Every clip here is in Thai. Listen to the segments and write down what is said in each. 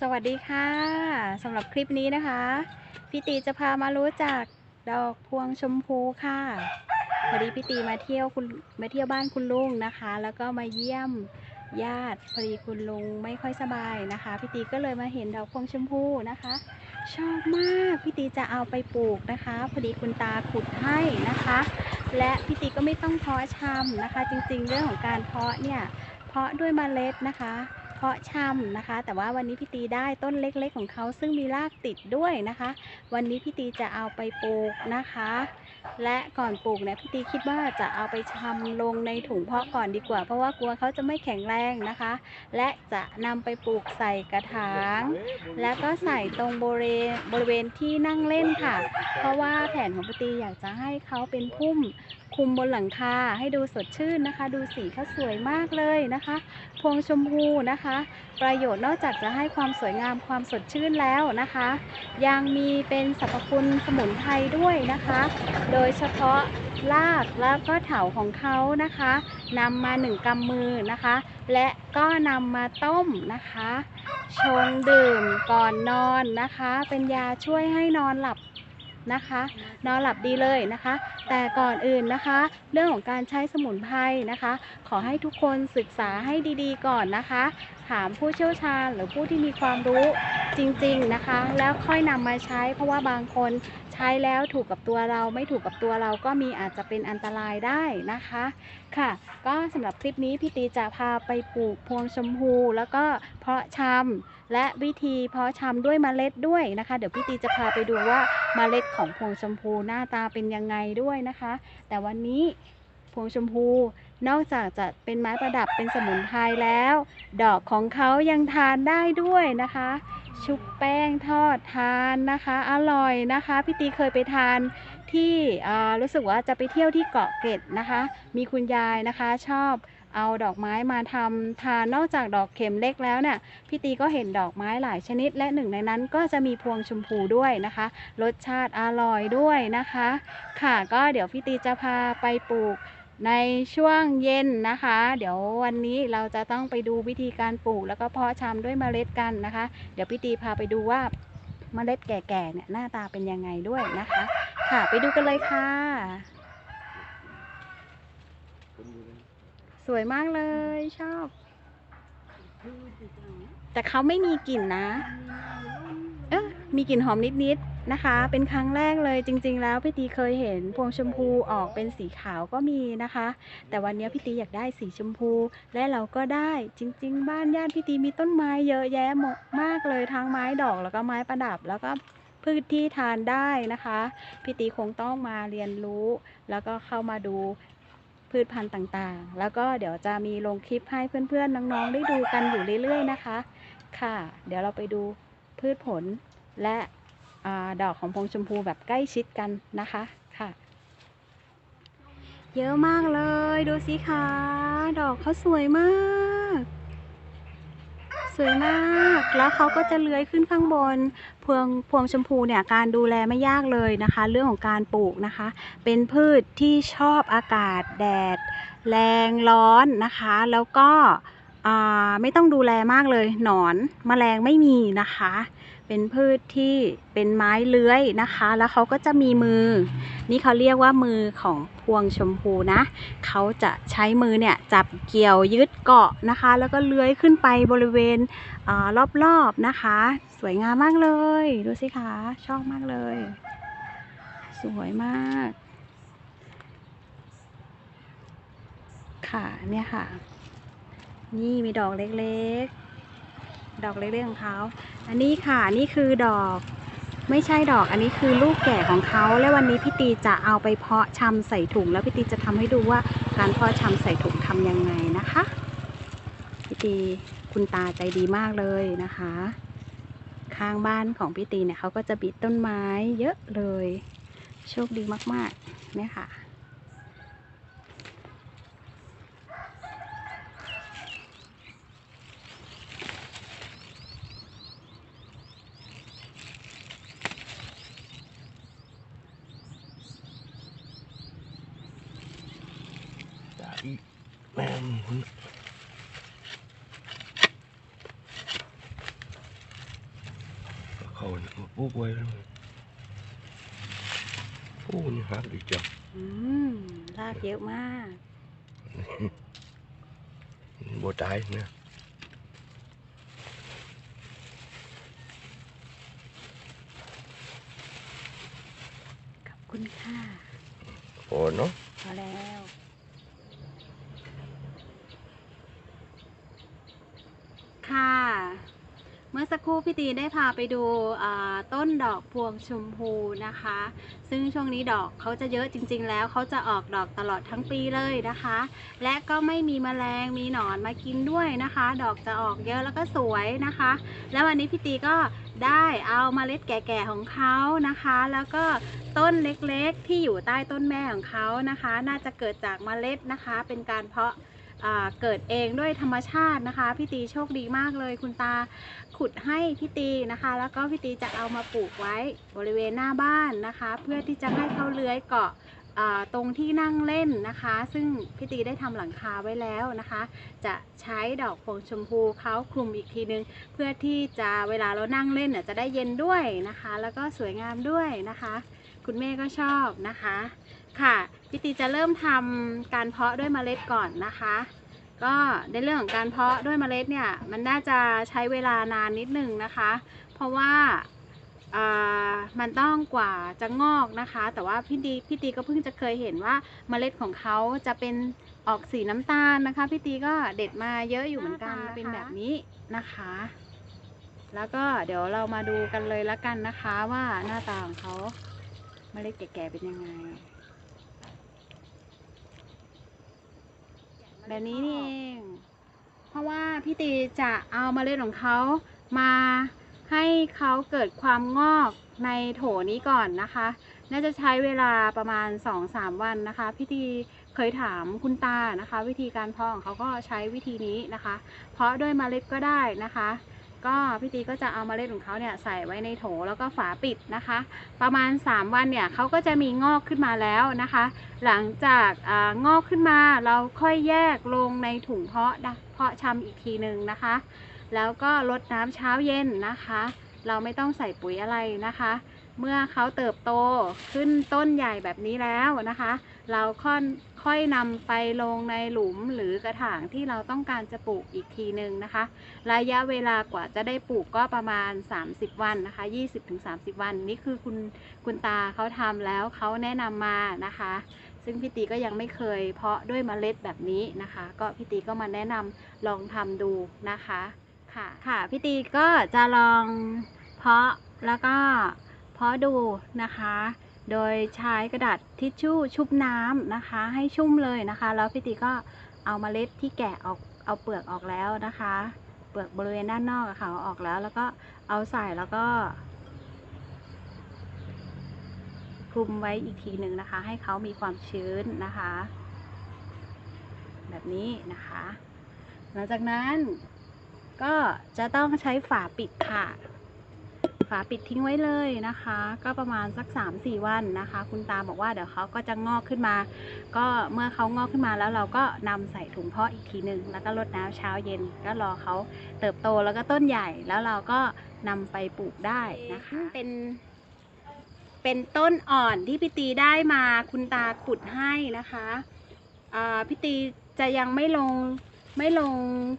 สวัสดีค่ะสำหรับคลิปนี้นะคะพี่ตีจะพามารู้จักดอกพวงชมพูค่ะพอดีพี่ตีมาเที่ยวคุณมาเที่ยวบ้านคุณลุงนะคะ แล้วก็มาเยี่ยมญาติพอดีคุณลุงไม่ค่อยสบายนะคะพี่ตีก็เลยมาเห็นดอกพวงชมพูนะคะ ชอบมากพี่ตีจะเอาไปปลูกนะคะ พอดีคุณตาขุดให้นะคะ และพี่ตีก็ไม่ต้องเพาะชำนะคะ จริงๆ เรื่องของการเพาะเนี่ยเพาะด้วยเมล็ดนะคะ เพาะชำนะคะ แต่ว่าวันนี้พี่ตีได้ต้นเล็กๆของเขาซึ่งมีรากติดด้วยนะคะ วันนี้พี่ตีจะเอาไปปลูกนะคะ และก่อนปลูกเนี่ยพี่ตีคิดว่าจะเอาไปชำลงในถุงเพาะก่อนดีกว่า เพราะว่ากลัวเขาจะไม่แข็งแรงนะคะ และจะนำไปปลูกใส่กระถาง แล้วก็ใส่ตรงบริเวณบริเวณที่นั่งเล่นค่ะ เพราะว่าแผนของพี่ตีอยากจะให้เขาเป็นพุ่ม คุมบนหลังคาให้ดูสดชื่นนะคะ ดูสีเขาสวยมากเลยนะคะพวงชมพูนะคะ ประโยชน์นอกจากจะให้ความสวยงามความสดชื่นแล้วนะคะ ยังมีเป็นสรรพคุณสมุนไพรด้วยนะคะ โดยเฉพาะรากแล้วก็เถาของเขานะคะนำมาหนึ่งกำมือนะคะ และก็นำมาต้มนะคะ ชงดื่มก่อนนอนนะคะ เป็นยาช่วยให้นอนหลับ นะคะ นอนหลับดีเลยนะคะ แต่ก่อนอื่นนะคะ เรื่องของการใช้สมุนไพรนะคะ ขอให้ทุกคนศึกษาให้ดีๆ ก่อนนะคะ ถามผู้เชี่ยวชาญ หรือผู้ที่มีความรู้จริงๆนะคะ แล้วค่อยนำมาใช้ เพราะว่าบางคนใช้แล้วถูกกับตัวเราไม่ถูกกับตัวเราก็มีอาจจะเป็นอันตรายได้นะคะค่ะ ก็สำหรับคลิปนี้พี่ตีจะพาไปปลูกพวงชมพู แล้วก็เพาะชำและวิธีเพาะชำด้วยเมล็ดด้วยนะคะ เดี๋ยวพี่ตีจะพาไปดูว่าเมล็ดของพวงชมพูหน้าตาเป็นยังไงด้วยนะคะ แต่วันนี้พวงชมพู นอกจากจะเป็นไม้ประดับเป็นสมุนไพรแล้ว ดอกของเขายังทานได้ด้วยนะคะ ชุบแป้งทอดทานนะคะ อร่อยนะคะพี่ตีเคยไปทานที่รู้สึกว่าจะไปเที่ยวที่เกาะเกร็ดนะคะ มีคุณยายนะคะชอบเอาดอกไม้มาทำทานนอกจากดอกเข็มเล็กแล้วเนี่ยพี่ตีก็เห็นดอกไม้หลายชนิด และหนึ่งในนั้นก็จะมีพวงชมพูด้วยนะคะ รสชาติอร่อยด้วยนะคะ ค่ะก็เดี๋ยวพี่ตีจะพาไปปลูก ในช่วงเย็นนะคะ เดี๋ยววันนี้เราจะต้องไปดูวิธีการปลูก แล้วก็เพาะชำด้วยเมล็ดกันนะคะ เดี๋ยวพี่ตีพาไปดูว่าเมล็ดแก่ๆเนี่ยหน้าตาเป็นยังไงด้วยนะคะ ค่ะไปดูกันเลยค่ะ สวยมากเลยชอบ แต่เขาไม่มีกลิ่นนะ มีกลิ่นหอมนิดๆนะคะ เป็นครั้งแรกเลยจริง ๆ แล้วพี่ตีเคยเห็นพวงชมพูออกเป็นสีขาวก็มีนะคะ แต่วันนี้พี่ตีอยากได้สีชมพู และเราก็ได้จริง ๆ บ้านญาติพี่ตีมีต้นไม้เยอะแยะหมดมากเลยทั้งไม้ดอกแล้วก็ไม้ประดับแล้วก็พืชที่ทานได้นะคะพี่ตีคงต้องมาเรียนรู้ แล้วก็เข้ามาดูพืชพันธุ์ต่างๆ แล้วก็เดี๋ยวจะมีลงคลิปให้เพื่อนๆ น้องๆ ได้ดูกันอยู่เรื่อยๆ นะคะ ค่ะ เดี๋ยวเราไปดูพืชผล และอดอกของพวงชมพูแบบใกล้ชิดกันนะคะค่ะ เยอะมากเลยดูสิคะดอกเขาสวยมาก สวยมากแล้วเขาก็จะเลื้อยขึ้นข้างบน พวงพวงชมพูเนี่ยการดูแลไม่ยากเลยนะคะ เรื่องของการปลูกนะคะ เป็นพืชที่ชอบอากาศแดด แรงร้อนนะคะ แล้วก็ไม่ต้องดูแลมากเลย หนอนแมลงไม่มีนะคะ เป็นพืชที่เป็นไม้เลื้อยนะคะ แล้วเขาก็จะมีมือ นี่เขาเรียกว่ามือของพวงชมพูนะ เขาจะใช้มือเนี่ยจับเกี่ยวยึดเกาะนะคะ แล้วก็เลื้อยขึ้นไปบริเวณอรอบๆนะคะ สวยงามมากเลย ดูสิคะชอบมากเลย สวยมาก ค่ะเนี่ยค่ะ นี่มีดอกเล็กๆ ดอกเล็กๆของเขาอันนี้ค่ะนี่คือดอก ไม่ใช่ดอก อันนี้คือลูกแก่ของเขา และวันนี้พี่ตีจะเอาไปเพาะชำใส่ถุง แล้วพี่ตีจะทำให้ดูว่าการเพาะชำใส่ถุงทำยังไงนะคะพี่ตีคุณตาใจดีมากเลยนะคะ ข้างบ้านของพี่ตีเนี่ยเขาก็จะบิดต้นไม้เยอะเลย โชคดีมากๆเนี่ยค่ะ Dari men ปลูกไว้แล้วโอ้นี่หักดีจังอืมรากเยอะมากบ่ตายนะขอบคุณค่ะโอ้เนาะพอแล้ว ค่ะ เมื่อ สักครู่พี่ตีได้พาไปดูต้นดอกพวงชมพูนะคะ ซึ่งช่วงนี้ดอกเขาจะเยอะจริง ๆ แล้วเขาจะออกดอกตลอดทั้งปีเลยนะคะ และก็ไม่มีแมลงมีหนอนมากินด้วยนะคะ ดอกจะออกเยอะแล้วก็สวยนะคะ แล้ววันนี้พี่ตีก็ได้เอามาเมล็ดแก่ๆของเขานะคะ แล้วก็ต้นเล็กๆที่อยู่ใต้ต้นแม่ของเขานะคะ น่าจะเกิดจากเมล็ดนะคะ เป็นการเพาะ เกิดเองด้วยธรรมชาตินะคะ พี่ตีโชคดีมากเลย คุณตาขุดให้พี่ตีนะคะ แล้วก็พี่ตีจะเอามาปลูกไว้บริเวณหน้าบ้านนะคะ เพื่อที่จะให้เขาเลื้อยเกาะตรงที่นั่งเล่นนะคะ ซึ่งพี่ตีได้ทำหลังคาไว้แล้วนะคะ จะใช้ดอกพวงชมพูเขาคลุมอีกทีนึง เพื่อที่จะเวลาเรานั่งเล่นน่ะจะได้เย็นด้วยนะคะ แล้วก็สวยงามด้วยนะคะ คุณแม่ก็ชอบนะคะ ค่ะพี่ตีจะเริ่มทำการเพาะด้วยเมล็ดก่อนนะคะ ก็ในเรื่องของการเพาะด้วยเมล็ดเนี่ยมันน่าจะใช้เวลานานนิดนึงนะคะ เพราะว่าอ่ามันต้องกว่าจะงอกนะคะ แต่ว่าพี่ตีพี่ตีก็เพิ่งจะเคยเห็นว่าเมล็ดของเขาจะเป็นออกสีน้ำตาลนะคะพี่ตีก็เด็ดมาเยอะอยู่เหมือนกันเป็นแบบนี้นะคะ แล้วก็เดี๋ยวเรามาดูกันเลยละกันนะคะว่าหน้าตาของเขาเมล็ดแก่ๆเป็นยังไง แบบนี้นี่เองเพราะว่าพี่ตีจะเอาเมล็ดของเขามาให้เขาเกิดความงอกในโถนี้ก่อนนะคะ น่าจะใช้เวลาประมาณ 2-3 วันนะคะ พี่ตีเคยถามคุณตานะคะ วิธีการเพาะของเขาก็ใช้วิธีนี้นะคะ เพาะด้วยเมล็ดก็ได้นะคะ ก็พี่ตีก็จะเอาเมล็ดของเขาเนี่ยใส่ไว้ในโถแล้วก็ฝาปิดนะคะ ประมาณ 3 วันเนี่ยเขาก็จะมีงอกขึ้นมาแล้วนะคะ หลังจากอางอกขึ้นมาเราค่อยแยกลงในถุงเพาะนะเพาะชำอีกทีหนึ่งนะคะ แล้วก็รดน้ำเช้าเย็นนะคะ เราไม่ต้องใส่ปุ๋ยอะไรนะคะ เมื่อเขาเติบโตขึ้นต้นใหญ่แบบนี้แล้วนะคะ เราค่อย ค่อยนำไปลงในหลุมหรือกระถางที่เราต้องการจะปลูกอีกทีหนึ่งนะคะ ระยะเวลากว่าจะได้ปลูกก็ประมาณ 30 วันนะคะ 20-30 วันนี่คือคุณคุณตาเขาทำแล้วเขาแนะนำมานะคะ ซึ่งพี่ตีก็ยังไม่เคยเพาะด้วยเมล็ดแบบนี้นะคะ ก็พี่ตีก็มาแนะนำลองทำดูนะคะค่ะค่ะพี่ตีก็จะลองเพาะแล้วก็เพาะดูนะคะ โดยใช้กระดาษทิชชู่ชุบน้ำนะคะ ให้ชุ่มเลยนะคะ แล้วพี่ตีก็เอามาเมล็ดที่แกะออกเอาเปลือกออกแล้วนะคะ เปลือกบริเวณด้านนอกอะค่ะเอาออกแล้ว แล้วก็เอาใส่แล้วก็คลุมไว้อีกทีหนึ่งนะคะ ให้เขามีความชื้นนะคะ แบบนี้นะคะ หลังจากนั้นก็จะต้องใช้ฝาปิดค่ะ ฝาปิดทิ้งไว้เลยนะคะ ก็ประมาณสัก 3-4 วันนะคะ คุณตาบอกว่าเดี๋ยวเขาก็จะงอกขึ้นมา ก็เมื่อเขางอกขึ้นมาแล้วเราก็นำใส่ถุงเพาะอีกทีหนึ่งแล้วก็รดน้ำเช้าเย็น ก็รอเขาเติบโตแล้วก็ต้นใหญ่แล้วเราก็นำไปปลูกได้นะคะเป็นเป็นต้นอ่อนที่พี่ตีได้มาคุณตาขุดให้นะคะพี่ตีจะยังไม่ลง ไม่ลง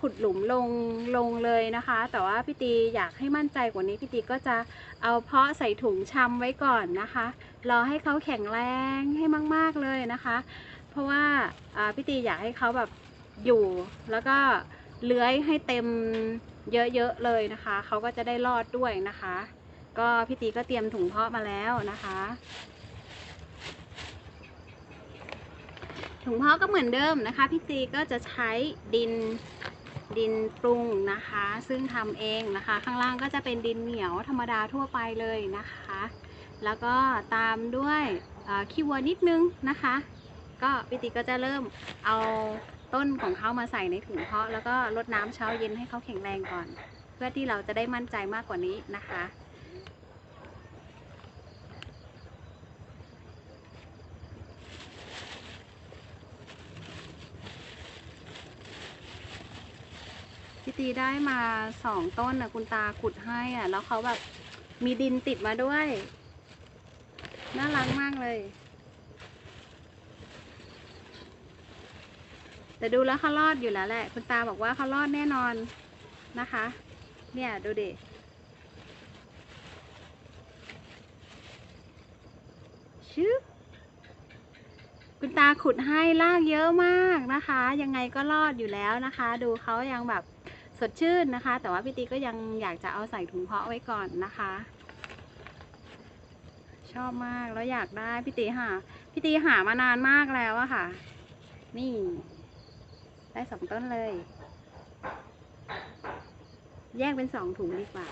ขุดหลุมลงลงเลยนะคะ แต่ว่าพี่ตีอยากให้มั่นใจกว่านี้พี่ตีก็จะเอาเพาะใส่ถุงชำไว้ก่อนนะคะรอให้เขาแข็งแรงให้มาก ๆเลยนะคะ เพราะว่าอ่าพี่ตีอยากให้เขาแบบอยู่แล้วก็เลื้อยให้เต็มเยอะๆเลยนะคะเขาก็จะได้รอดด้วยนะคะ ก็พี่ตีก็เตรียมถุงเพาะมาแล้วนะคะ ถุงเพาะก็เหมือนเดิมนะคะพี่ตีก็จะใช้ดินดินปรุงนะคะ ซึ่งทำเองนะคะ ข้างล่างก็จะเป็นดินเหนียวธรรมดาทั่วไปเลยนะคะ แล้วก็ตามด้วยขี้วัวนิดนึงนะคะ ก็พี่ตีก็จะเริ่มเอาต้นของเขามาใส่ในถุงเพาะ แล้วก็รดน้ำเช้าเย็นให้เขาแข็งแรงก่อน เพื่อที่เราจะได้มั่นใจมากกว่านี้นะคะ พี่ตีได้มาสองต้นนะคุณตาขุดให้อะ แล้วเขาแบบมีดินติดมาด้วย น่ารักมากเลย แต่ดูแล้วเขารอดอยู่แล้วแหละ คุณตาบอกว่าเขารอดแน่นอนนะคะ เนี่ยดูดิชึบคุณตาขุดให้ลากเยอะมากนะคะ ยังไงก็รอดอยู่แล้วนะคะ ดูเขายังแบบ สดชื่นนะคะ แต่ว่าพี่ตีก็ยังอยากจะเอาใส่ถุงเพาะไว้ก่อนนะคะ ชอบมากแล้วอยากได้พี่ตีหาพี่ตีหามานานมากแล้วอะค่ะ นี่ ได้สองต้นเลย แยกเป็นสองถุงดีกว่า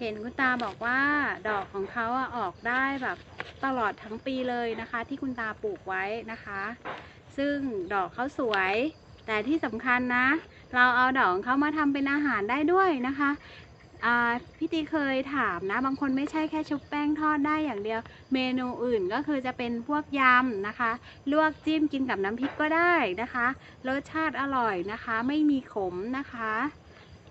เห็นคุณตาบอกว่าดอกของเขาอะออกได้แบบตลอดทั้งปีเลยนะคะ ที่คุณตาปลูกไว้นะคะ ซึ่งดอกเขาสวย แต่ที่สำคัญนะ เราเอาดอกของเขามาทำเป็นอาหารได้ด้วยนะคะพี่ตีเคยถามนะ บางคนไม่ใช่แค่ชุบแป้งทอดได้อย่างเดียว เมนูอื่นก็คือจะเป็นพวกยำนะคะ ลวกจิ้มกินกับน้ำพริกก็ได้นะคะ รสชาติอร่อยนะคะ ไม่มีขมนะคะ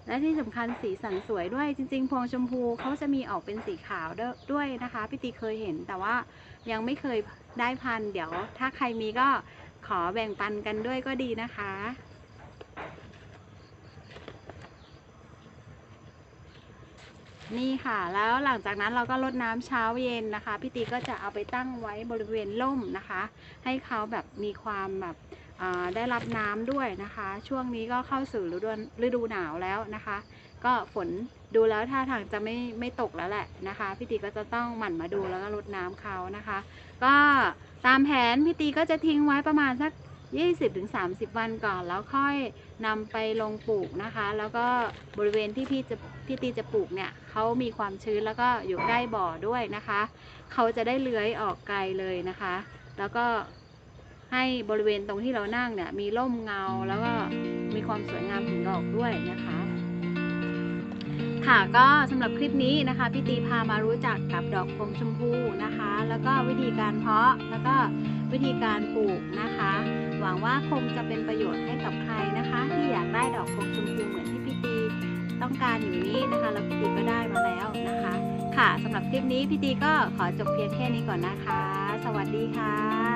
และที่สำคัญสีสันสวยด้วยจริง ๆ พวงชมพูเขาจะมีออกเป็นสีขาวด้วยนะคะพี่ตีเคยเห็น แต่ว่ายังไม่เคยได้พันเดี๋ยว ถ้าใครมีก็ขอแบ่งปันกันด้วยก็ดีนะคะ นี่ค่ะ แล้วหลังจากนั้นเราก็รดน้ำเช้าเย็นนะคะพี่ตีก็จะเอาไปตั้งไว้บริเวณร่มนะคะ ให้เขาแบบมีความแบบ ได้รับน้ำด้วยนะคะ ช่วงนี้ก็เข้าสู่ฤดูฤดูหนาวแล้วนะคะ ก็ฝนดูแล้วท่าทางจะไม่ไม่ตกแล้วแหละนะคะพี่ตีก็จะต้องหมั่นมาดูแล้วก็รดน้ำเขานะคะ ก็ตามแผนพี่ตีก็จะทิ้งไว้ประมาณสัก 20-30 วันก่อน แล้วค่อยนำไปลงปลูกนะคะ แล้วก็บริเวณที่พี่จะพี่ตีจะปลูกเนี่ยเขามีความชื้นแล้วก็อยู่ใกล้บ่อด้วยนะคะ เขาจะได้เลื้อยออกไกลเลยนะคะ แล้วก็ ให้บริเวณตรงที่เรานั่งเนี่ยมีร่มเงาแล้วก็มีความสวยงามของดอกด้วยนะคะ ค่ะก็สำหรับคลิปนี้นะคะพี่ตีพามารู้จักกับดอกพวงชมพูนะคะ แล้วก็วิธีการเพาะแล้วก็วิธีการปลูกนะคะ หวังว่าคงจะเป็นประโยชน์ให้กับใครนะคะ ที่อยากได้ดอกพวงชมพูเหมือนที่พี่ตีต้องการอยู่นี้นะคะแล้วพี่ตีก็ได้มาแล้วนะคะ ค่ะสำหรับคลิปนี้พี่ตีก็ขอจบเพียงแค่นี้ก่อนนะคะ สวัสดีค่ะ